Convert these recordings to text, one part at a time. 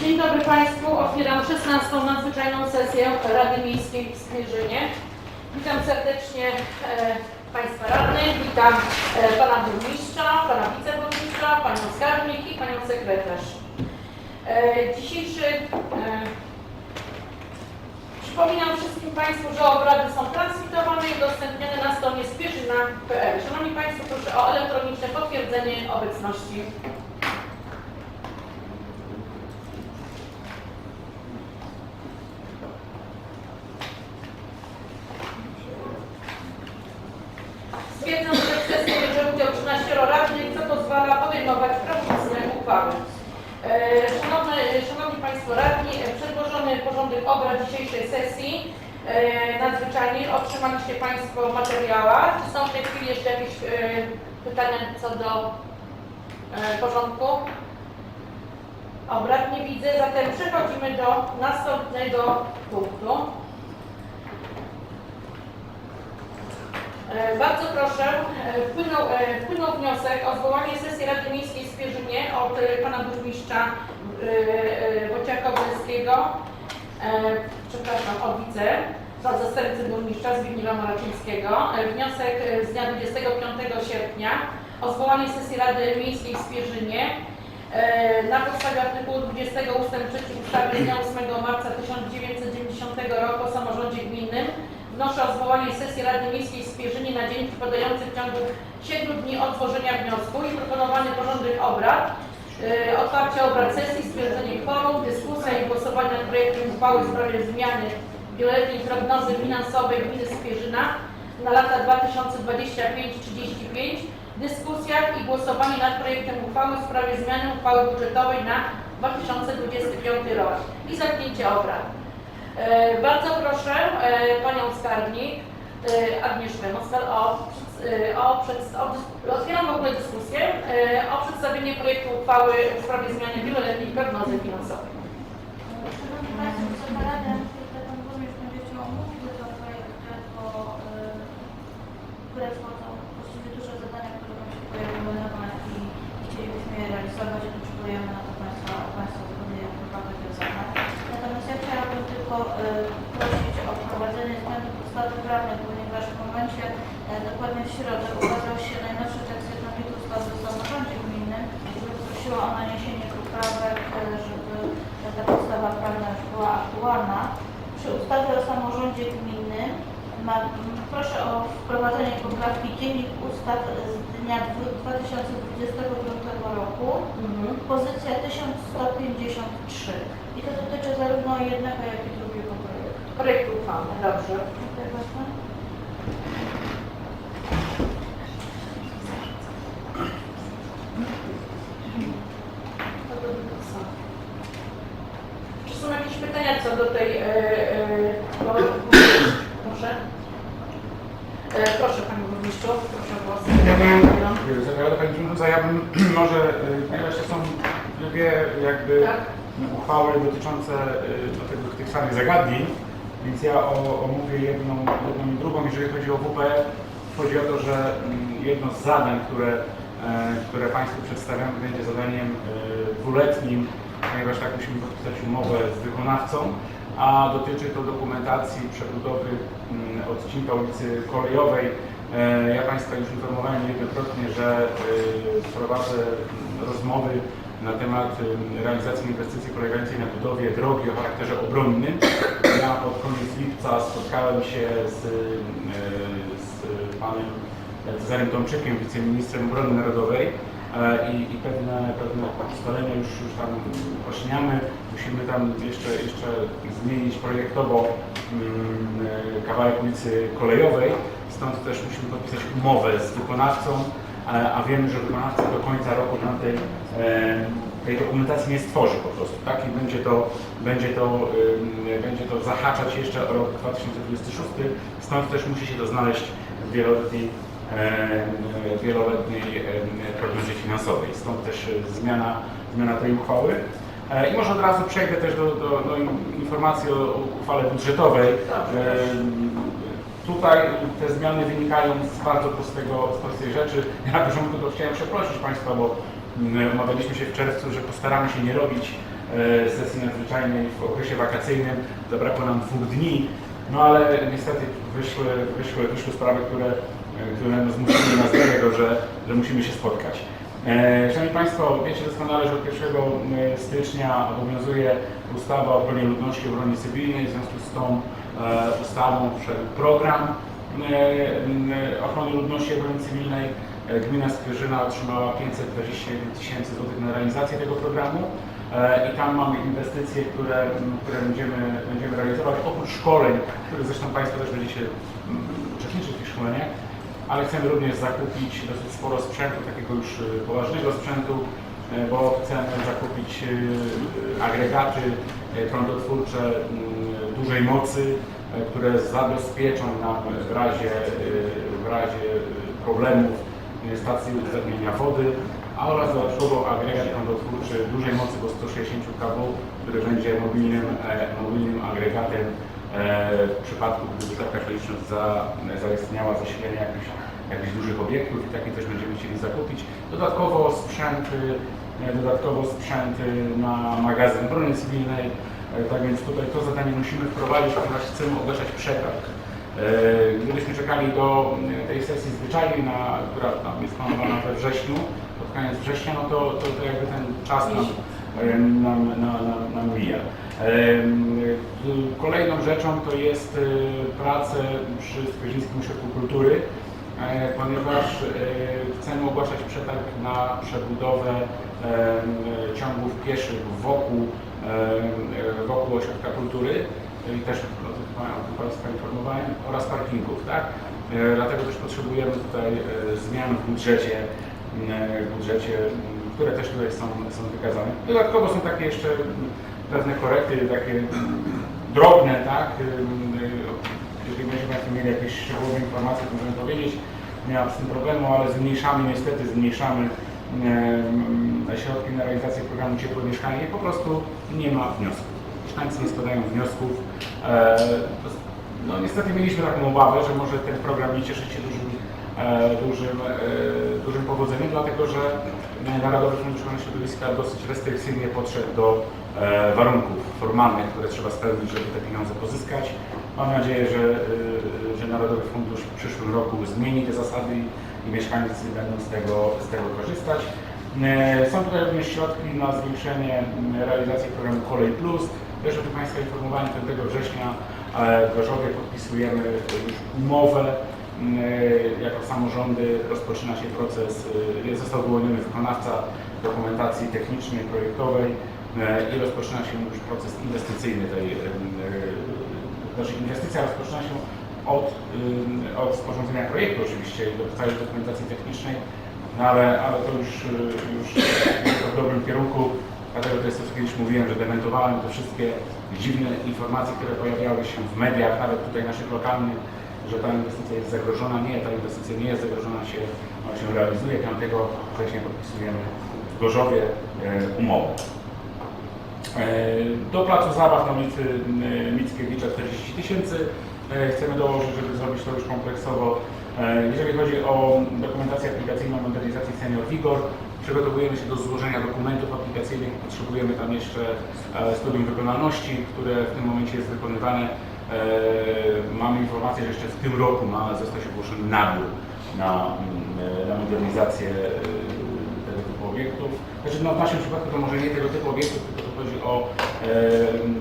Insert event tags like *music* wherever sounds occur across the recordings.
Dzień dobry Państwu. Otwieram 16. nadzwyczajną sesję Rady Miejskiej w Smierzynie. Witam serdecznie e, Państwa radnych, witam e, Pana Burmistrza, Pana Wiceburmistrza, Panią Skarbnik i Panią Sekretarz. E, dzisiejszy e, Przypominam wszystkim Państwu, że obrady są transmitowane i udostępniane na stronie spieszyna.pl. Szanowni Państwo, proszę o elektroniczne potwierdzenie obecności. Stwierdzam, że w sesji bierze udział 13 radnych, co pozwala podejmować prawomocne uchwały. E, Szanowni Państwo Radni, e, przedłożony porządek obrad dzisiejszej sesji e, nadzwyczajnej otrzymaliście Państwo w materiałach. Czy są w tej chwili jeszcze jakieś pytania co do porządku? Obrad nie widzę, zatem przechodzimy do następnego punktu. Bardzo proszę, e, wpłynął, e, wpłynął wniosek o zwołanie sesji Rady Miejskiej w Spierzynie od e, pana burmistrza e, e, Wojciecha Bolskiego, e, przepraszam, od wice, zastępcy burmistrza Zbigniewa Moraczyńskiego. E, Wniosek e, z dnia 25 sierpnia o zwołanie sesji Rady Miejskiej w Spierzynie e, na podstawie artykułu 20 ust. 3 ustawy z dnia 8 marca 1990 roku o samorządzie gminnym Wnoszę o zwołanie sesji Rady Miejskiej w Spierzynie na dzień przypadający w ciągu 7 dni od wniosku i proponowany porządek obrad. Yy, otwarcie obrad sesji, stwierdzenie kworum, dyskusja i głosowanie nad projektem uchwały w sprawie zmiany wieloletniej prognozy finansowej gminy Spierzyna na lata 2025-35, dyskusja i głosowanie nad projektem uchwały w sprawie zmiany uchwały budżetowej na 2025 rok i zamknięcie obrad. E, Bardzo proszę e, Panią Skarbnik e, Agnieszkę Moskal o, o, o, otwieram w ogóle dyskusję o przedstawienie projektu uchwały w sprawie zmiany wieloletniej prognozy finansowej. Szanowni Państwo, Pan Burmistrz będzie chciał omówić te projekty, bo, które wchodzą właściwie duże zadania, które nam się pojawiły nowe i chcielibyśmy je realizować, i oczekujemy na to Państwa, Państwa zgody jak wypadek wiązane. Natomiast ja chciałabym tylko y, prosić o wprowadzenie podstawy prawnej, ponieważ w momencie, e, dokładnie w środę, ukazał się najnowszy tekst jednolity ustawy o samorządzie gminnym, który prosiła o naniesienie poprawek, e, żeby ta podstawa prawna już była aktualna. Przy ustawie o samorządzie gminnym ma, proszę o wprowadzenie poprawki dziennik ustaw z dnia dwu- 2025 roku, pozycja 1153. I to dotyczy zarówno jednego, jak i drugiego projektu. Projekt uchwały, dobrze. Czy są jakieś pytania co do tej... E, e, proszę. E, proszę Panie Burmistrzu, proszę o głos. Zapraszam Pani Przewodnicząca, ja bym *clears throat* może, y, ponieważ to są dwie jakby Tak. uchwały dotyczące y, do tego, tych samych zagadnień, więc ja omówię jedną, jedną i drugą. Jeżeli chodzi o WPF, chodzi o to, że mm, jedno z zadań, które, e, które Państwu przedstawiamy, będzie zadaniem e, dwuletnim, ponieważ tak musimy podpisać umowę z wykonawcą, a dotyczy to dokumentacji przebudowy mm, odcinka ulicy Kolejowej. E, Ja Państwa już informowałem niejednokrotnie, że prowadzę rozmowy na temat realizacji inwestycji polegającej na budowie drogi o charakterze obronnym. Ja pod koniec lipca spotkałem się z, e, z panem Cezarym Tomczykiem, wiceministrem obrony narodowej e, i, i pewne, pewne ustalenia już, już tam ośniamy. Musimy tam jeszcze, jeszcze zmienić projektowo e, kawałek ulicy Kolejowej, stąd też musimy podpisać umowę z wykonawcą, a, wiemy, że wykonawca do końca roku nam tej, tej dokumentacji nie stworzy po prostu, tak? I będzie to, będzie to, będzie to zahaczać jeszcze o rok 2026, stąd też musi się to znaleźć w wieloletniej, wieloletniej prognozie finansowej. Stąd też e, zmiana, zmiana tej uchwały. E, I może od razu przejdę też do, do, do in- informacji o o uchwale budżetowej. Tutaj te zmiany wynikają z bardzo prostego, z prostej rzeczy. Ja na początku to chciałem przeprosić Państwa, bo mm, umawialiśmy się w czerwcu, że postaramy się nie robić e, sesji nadzwyczajnej w okresie wakacyjnym. Zabrakło nam dwóch dni, no ale niestety wyszły, wyszły, wyszły sprawy, które, które nas zmusiły nas do tego, że, że musimy się spotkać. E, Szanowni Państwo, wiecie doskonale, że od 1 stycznia obowiązuje ustawa o ochronie ludności i obronie cywilnej. W związku z tą ustawą wszedł program e, ochrony ludności i obrony cywilnej. E, Gmina Skwierzyna otrzymała 521 tysięcy złotych na realizację tego programu. E, I tam mamy inwestycje, które, które będziemy, będziemy realizować, oprócz szkoleń, których zresztą Państwo też będziecie uczestniczyć w tych szkoleniach ale chcemy również zakupić dosyć sporo sprzętu, takiego już poważnego sprzętu, bo chcemy zakupić agregaty prądotwórcze dużej mocy, y, które zabezpieczą nam w razie, y, w razie y, problemów stacji uzdatniania wody, a oraz dodatkowo agregat prądotwórczy dużej mocy do 160 kW, który będzie mobilnym, e, mobilnym agregatem E, w przypadku, gdyby taka okoliczność za, zaistniała zasilenia jakichś, jakichś dużych obiektów i takie też będziemy chcieli zakupić. Dodatkowo sprzęt, e, dodatkowo sprzęt e, na magazyn broni cywilnej, E, tak więc tutaj to zadanie musimy wprowadzić, ponieważ chcemy ogłaszać przetarg. E, Gdybyśmy czekali do e, tej sesji zwyczajnej, na, która tam jest planowana we wrześniu, pod koniec września, no to, to, to jakby ten czas nam, e, nam, nam, nam, nam mija. Kolejną rzeczą to jest prace przy Skwierzyńskim Ośrodku Kultury, e, ponieważ e, chcemy ogłaszać przetarg na przebudowę ciągów pieszych wokół, e, wokół Ośrodka Kultury i też o tym Państwa informowałem, oraz parkingów, tak? E, Dlatego też potrzebujemy tutaj e, zmian w budżecie, w budżecie, które też tutaj są, są wykazane. Dodatkowo są takie jeszcze pewne korekty, takie drobne, tak? Jeżeli będziecie Państwo mieli jakieś szczegółowe informacje, to możemy powiedzieć. Nie ma z tym problemu, ale zmniejszamy, niestety zmniejszamy środki na realizację programu Ciepłe Mieszkanie i po prostu nie ma wniosków. Mieszkańcy nie składają wniosków. E, No niestety mieliśmy taką obawę, że może ten program nie cieszy się dużym, e, dużym, e, dużym powodzeniem, dlatego że Narodowy Fundusz Ochrony Środowiska dosyć restrykcyjnie podszedł do warunków formalnych, które trzeba spełnić, żeby te pieniądze pozyskać. Mam nadzieję, że, e, że Narodowy Fundusz w przyszłym roku zmieni te zasady i- mieszkańcy będą z tego, z tego korzystać. E, Są tutaj również środki na zwiększenie m, realizacji programu Kolej Plus. Też o tym Państwa informowałem 5 września w Gorzowie podpisujemy już umowę Mm, e, jako samorządy rozpoczyna się proces, został wyłoniony wykonawca dokumentacji technicznej, projektowej i rozpoczyna się już proces inwestycyjny tej, znaczy inwestycja rozpoczyna się od, od sporządzenia projektu oczywiście do całej dokumentacji technicznej, no ale, ale to już, e, już w dobrym kierunku, dlatego to jest to, co kiedyś mówiłem, że dementowałem te wszystkie dziwne informacje, które pojawiały się w mediach, nawet tutaj naszych lokalnych, że ta inwestycja jest zagrożona. Nie, ta inwestycja nie jest zagrożona, się, ona się realizuje. 5 września podpisujemy w Gorzowie e, umowę. E, Do placu zabaw na ulicy e, Mickiewicza 40 tysięcy e, chcemy dołożyć, żeby zrobić to już kompleksowo. Jeżeli chodzi o dokumentację aplikacyjną modernizacji Senior Vigor, przygotowujemy się do złożenia dokumentów aplikacyjnych. Potrzebujemy tam jeszcze studium wykonalności, które w tym momencie jest wykonywane. Mamy informację, że jeszcze w tym roku ma zostać ogłoszony nabór na, mm, na modernizację tego typu obiektów. Znaczy, no, w naszym przypadku to może nie tego typu obiektów, tylko o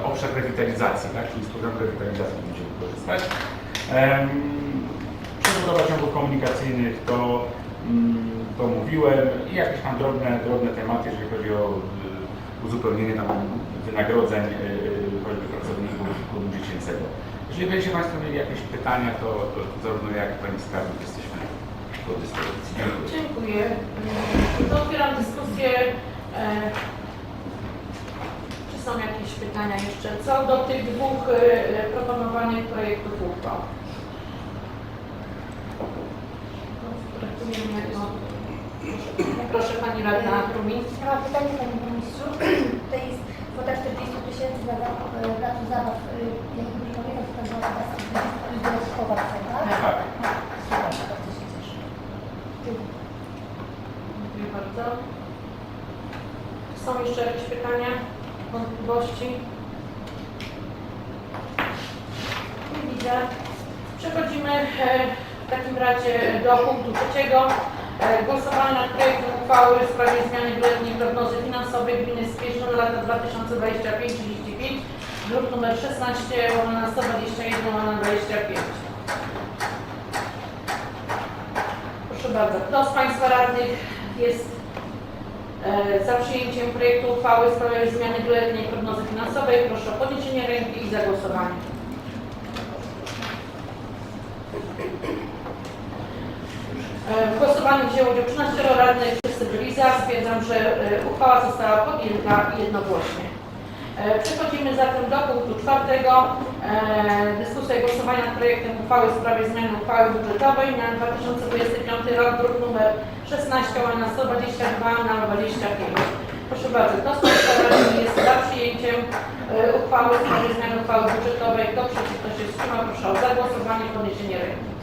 e, obszar rewitalizacji, tak? czyli z programu rewitalizacji będziemy korzystać. Em, Przebudowa ciągów komunikacyjnych to, mm, to mówiłem i jakieś tam drobne, drobne tematy, jeżeli chodzi o y, uzupełnienie tam wynagrodzeń y, choćby pracowników klubu dziecięcego. Jeżeli będziecie Państwo mieli jakieś pytania, to, to zarówno ja, jak Pani Skarbnik jesteśmy do dyspozycji. Dziękuję. Dziękuję. To otwieram dyskusję. Jakieś pytania jeszcze? Co do tych dwóch e, proponowanych projektów uchwał? Jako... Proszę Pani Radna Rumin. Ja mam pytanie Panie Burmistrzu. *clears throat* To jest kwota 40 tysięcy na zakup e, placu zabaw. e, Jak dobrze pamiętam, to była chyba 120 plus dodatkowa cena. Tak. Bardzo się cieszę. Dziękuję. Dziękuję bardzo. Są jeszcze jakieś pytania? Wątpliwości? Nie widzę. Przechodzimy e, w takim razie do punktu trzeciego. E, Głosowanie nad projektem uchwały w sprawie zmiany wieloletniej prognozy finansowej gminy Spieszno na lata 2025-35, druk nr 16, łamana 121, łamana 25. Proszę bardzo, kto z Państwa radnych jest za przyjęciem projektu uchwały w sprawie zmiany wieloletniej prognozy finansowej? Proszę o podniesienie ręki i zagłosowanie. E, W głosowaniu wzięło udział 13 radnych, wszyscy byli za. Stwierdzam, że e, uchwała została podjęta jednogłośnie. E, Przechodzimy zatem do punktu czwartego. E, Dyskusja i głosowanie nad projektem uchwały w sprawie zmiany uchwały budżetowej na 2025 rok, druk nr 16, na 122 na 25. Proszę bardzo, kto z Państwa jest za przyjęciem e, uchwały w sprawie zmiany uchwały budżetowej? Kto przeciw, kto się wstrzymał? Proszę o zagłosowanie podniesienie ręki.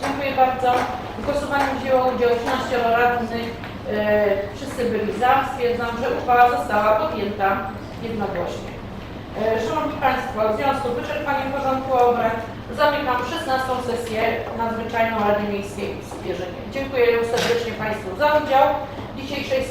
Dziękuję bardzo. W głosowaniu wzięło udział 13 radnych. E, Wszyscy byli za. Stwierdzam, że uchwała została podjęta jednogłośnie. E, Szanowni Państwo, w związku z wyczerpaniem porządku obrad zamykam 16. sesję nadzwyczajną Rady Miejskiej w Spierzynie. Dziękuję serdecznie Państwu za udział w dzisiejszej sesji.